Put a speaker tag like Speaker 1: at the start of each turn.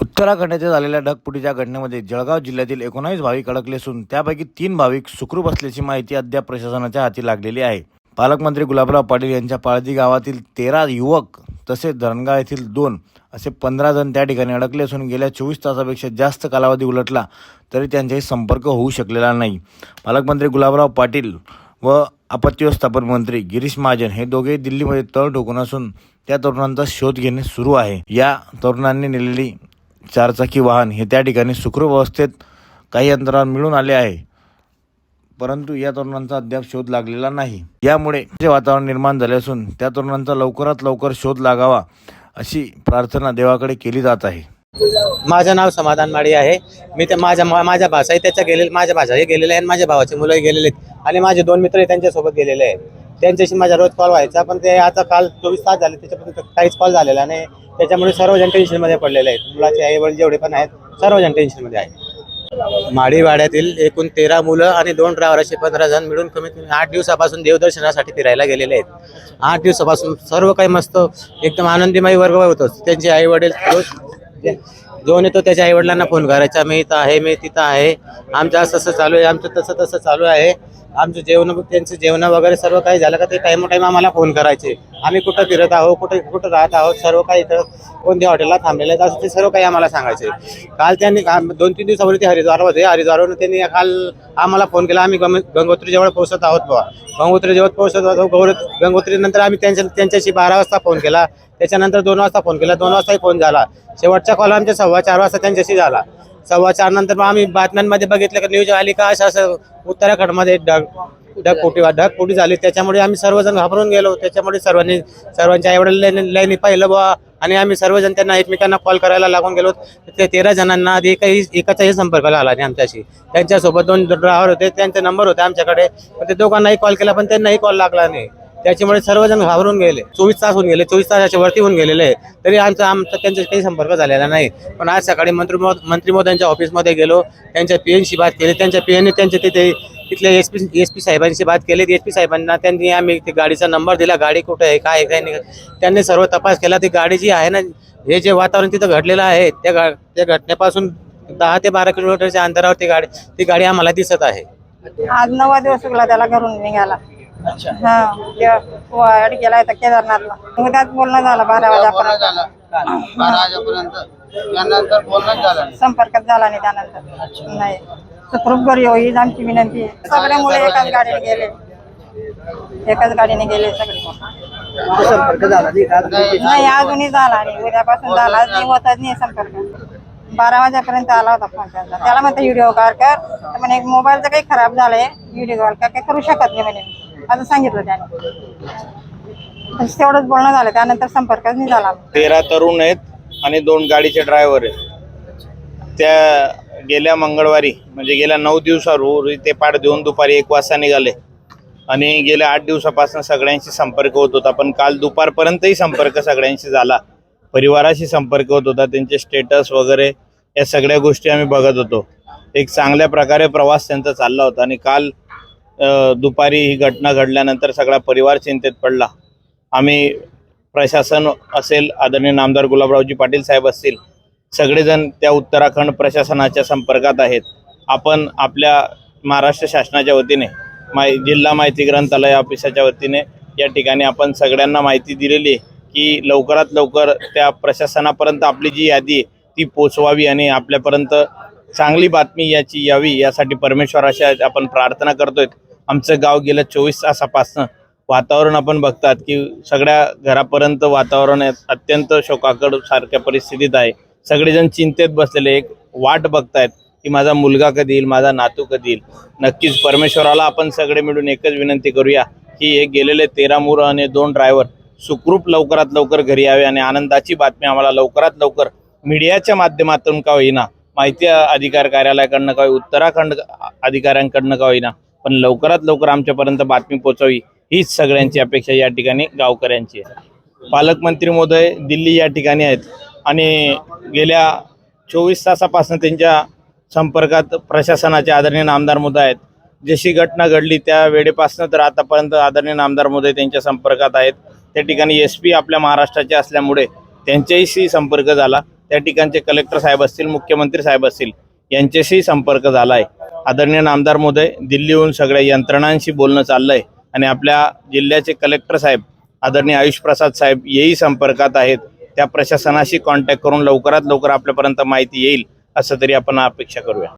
Speaker 1: उत्तराखंड येथे झालेल्या ढगफुटीच्या घटनेमध्ये जळगाव जिल्ह्यातील एकोणावीस भाविक अडकले असून त्यापैकी तीन भाविक सुखरूप असल्याची माहिती अद्याप प्रशासनाच्या हाती लागलेली आहे. पालकमंत्री गुलाबराव पाटील यांच्या पाळदी गावातील तेरा युवक तसेच धरणगाव येथील दोन असे पंधरा जण त्या ठिकाणी अडकले असून गेल्या चोवीस तासापेक्षा जास्त कालावधी उलटला तरी त्यांच्याशी संपर्क होऊ शकलेला नाही. पालकमंत्री गुलाबराव पाटील व आपत्ती व्यवस्थापन मंत्री गिरीश महाजन हे दोघेही दिल्लीमध्ये तळ ठोकून असून त्या तरुणांचा शोध घेणे सुरू आहे. या तरुणांनी नेलेली चारचाकी वाहन हे त्या ठिकाणी सुखरूप अवस्थेत काही अंतरावर मिळून आले आहे. परंतु या तरुणांचा अद्याप शोध लागलेला नाही. यामुळे जे वातावरण निर्माण झाले असून त्या तरुणांचा लवकरात लवकर शोध लागावा अशी प्रार्थना देवाकडे केली जात आहे.
Speaker 2: माझं नाव समाधान माळी आहे. मी ते माझ्या मा- माझ्या भाषाही त्याच्या गेले माझ्या भाषाही गेलेले आहे आणि माझ्या भावाचे मुलंही गेलेले आहेत. आणि माझे दोन मित्रही त्यांच्यासोबत गेलेले आहेत. त्यांच्याशी माझा रोज कॉल व्हायचा पण ते आता काल चोवीस तास झाले त्याच्यापर्यंत काहीच कॉल झालेला नाही. त्याच्यामुळे सर्वजण टेन्शनमध्ये पडलेले आहेत. मुलाचे आई वडील जेवढे पण आहेत सर्वजण टेन्शनमध्ये आहेत. माडीवाड्यातील एकूण तेरा मुलं आणि दोन ड्रायव्हर असे पंधरा जण मिळून कमीत कमी आठ दिवसापासून देवदर्शनासाठी फिरायला गेलेले आहेत. आठ दिवसापासून सर्व काही मस्त एकदम आनंदीमय वर्ग होतं त्यांचे आई वडील रोज जोन येतो त्याच्या आई वडिलांना फोन करायचा मी इथं आहे मी तिथं आहे आमचं असं असं चालू आहे आमचं तसं तसं चालू आहे आमचं जेवण त्यांचं जेवण वगैरे सर्व काही झालं का ते टाईम टाईम आम्हाला फोन करायचे. आम्ही कुठं फिरत आहोत कुठं कुठं राहत आहोत सर्व काही इथं कोणत्या हॉटेलला थांबलेले आहेत असं ते सर्व काही आम्हाला सांगायचे. काल त्यांनी दोन तीन दिवसापूर्वी ते हरिद्वार होते हरिद्वारवरून त्यांनी काल आम्हाला फोन केला आम्ही गंग- गंगोत्री जवळ पोहोचत आहोत बा गंगोत्री जवळ पोहोचत आहोत गौर गंगोत्रीनंतर आम्ही त्यांच्या त्यांच्याशी बारा वाजता फोन केला. त्याच्यानंतर दोन वाजता फोन केला. दोन वाजताही फोन झाला. शेवटचा कॉल आमच्या सव्वा चार वाजता त्यांच्याशी झाला. सव्वा चार नंतर मग आम्ही बातम्यांमध्ये बघितलं की न्यूज आली का असं असं उत्तराखंडमध्ये ढग ढगफुटी ढगफुटी झाली. त्याच्यामुळे आम्ही सर्वजण घाबरून गेलो. त्याच्यामुळे सर्वांनी सर्वांच्या एवढ्या लाईनी पाहिलं बुवा. आणि आम्ही सर्वजण त्यांना एकमेकांना कॉल करायला लागून गेलो. ते तेरा जणांना आधी एकही एकाचाही संपर्क आला नाही आमच्याशी. त्यांच्यासोबत दोन ड्रायव्हर होते. त्यांचे नंबर होते आमच्याकडे. पण ते दोघांनाही कॉल केला पण त्यांनाही कॉल लागला नाही. त्याच्यामुळे सर्वजण घाबरून गेले. चोवीस तास होऊन गेले. चोवीस तासाच्या वरती होऊन गेलेले. आहे. तरी आमचा आमचा त्यांचा काही संपर्क झालेला नाही. पण आज सकाळी मंत्री महो- मंत्री मोद्यांच्या ऑफिसमध्ये गेलो. त्यांच्या पी एनशी बात केली. त्यांच्या पी एनने त्यांच्या तिथे तिथले एस पी एस पी साहेबांशी बात केली. एस पी साहेबांना त्यांनी आम्ही ते गाडीचा नंबर दिला. गाडी कुठे आहे काय काय नाही. त्यांनी सर्व तपास केला. ती गाडी जी आहे ना हे जे वातावरण तिथं घडलेलं आहे त्या गा त्या घटनेपासून दहा ते बारा किलोमीटरच्या अंतरावर ती गाडी ती गाडी आम्हाला दिसत आहे.
Speaker 3: आज नवा दिवस लागला त्याला घरून निघाला हा गेला तर केदारनाथला. मग त्यात बोलणं झालं. बारा वाजेपर्यंत.
Speaker 4: त्यानंतर बोलणं झालं.
Speaker 3: संपर्कात झाला नाही त्यानंतर. नाही. सुखरूप घरी हो हीच आमची विनंती आहे. सगळे मुलं एकाच गाडीने गेले. एकाच गाडीने गेले सगळे. नाही अजूनही झाला नाही. उद्यापासून झाला. नाही होतच नाही संपर्क. बारा वाजेपर्यंत आला होता फोन त्यांचा. त्याला म्हणते व्हिडिओ कॉल कर. तर म्हणे मोबाईलचं काही खराब झालंय. व्हिडिओ कॉल कर. काही करू शकत नाही म्हणे. असं सांगितलं त्याने. बस तेवढंच बोलणं झालं. त्यानंतर संपर्कच नाही झाला.
Speaker 5: तेरा तरुण आहेत आणि दोन गाडीचे ड्रायव्हर आहेत. त्या गेल्या मंगळवारी म्हणजे गेल्या नऊ दिवसावर ते पाठ देऊन दुपारी एक वाजता निघाले. आणि गेल्या आठ दिवसापासून सगळ्यांशी संपर्क होत होता पण काल दुपारपर्यंतही संपर्क सगळ्यांशी झाला. परिवाराशी संपर्क होत होता त्यांचे स्टेटस वगैरे या सगळ्या गोष्टी आम्ही बघत होतो. एक चांगल्या प्रकारे प्रवास त्यांचा चालला होता आणि काल दुपारी ही घटना घडल्यानंतर सगळा परिवार चिंतेत पडला. आम्ही प्रशासन असेल आदरणीय नामदार गुलाबरावजी पाटील साहेब असतील सगळेजण त्या उत्तराखंड प्रशासनाच्या संपर्कात आहेत. आपण आपल्या महाराष्ट्र शासनाच्या वतीने माय जिल्हा माहिती ग्रंथालय ऑफिसाच्या वतीने या ठिकाणी आपण सगळ्यांना माहिती दिलेली आहे की लवकरात लवकर त्या प्रशासनापर्यंत आपली जी यादी आहे ती पोचवावी आणि आपल्यापर्यंत चांगली बातमी याची यावी यासाठी परमेश्वराशी आपण प्रार्थना करतोय. आमचं गाव गेल्या चोवीस तासापासनं वातावरण आपण बघतात की सगळ्या घरापर्यंत वातावरण अत्यंत शोकाकड सारख्या परिस्थितीत आहे. सगळेजण चिंतेत बसलेले एक वाट बघतायत की माझा मुलगा कधी येईल माझा नातू कधी येईल. नक्कीच परमेश्वराला आपण सगळे मिळून एकच विनंती करूया की हे गेलेले तेरा मुरं आणि दोन ड्रायव्हर सुखरूप लवकरात लवकर घरी यावे आणि आनंदाची बातमी आम्हाला लवकरात लवकर मीडियाच्या माध्यमातून का होईना माहिती अधिकार कार्यालयाकडनं का होई उत्तराखंड अधिकाऱ्यांकडनं का होईना पण लवकरात लवकर आमच्यापर्यंत बातमी पोहोचावी हीच सगळ्यांची अपेक्षा या ठिकाणी गावकऱ्यांची आहे. पालकमंत्री महोदय दिल्ली या ठिकाणी आहेत. आणि गेल्या चोवीस तासापासून त्यांच्या संपर्कात प्रशासनाचे आदरणीय नामदार मुद्दा आहेत. जशी घटना घडली त्या वेळेपासून तर आतापर्यंत आदरणीय नामदार मुद्दे त्यांच्या संपर्कात आहेत. त्या ठिकाणी एस पी आपल्या महाराष्ट्राचे असल्यामुळे त्यांच्याशी संपर्क झाला. त्या ठिकाणचे कलेक्टर साहेब असतील मुख्यमंत्री साहेब असतील यांच्याशी संपर्क झाला आहे आदरणीय नामदार मोदय दिल्लीहून सगळ्या यंत्रणांशी बोलणं चाललं आहे आणि आपल्या जिल्ह्याचे कलेक्टर साहेब आदरणीय आयुष प्रसाद साहेब येही संपर्कात आहेत. त्या प्रशासनाशी कॉन्टॅक्ट करून लवकरात लवकर आपल्यापर्यंत माहिती येईल असं तरी आपण अपेक्षा करूया.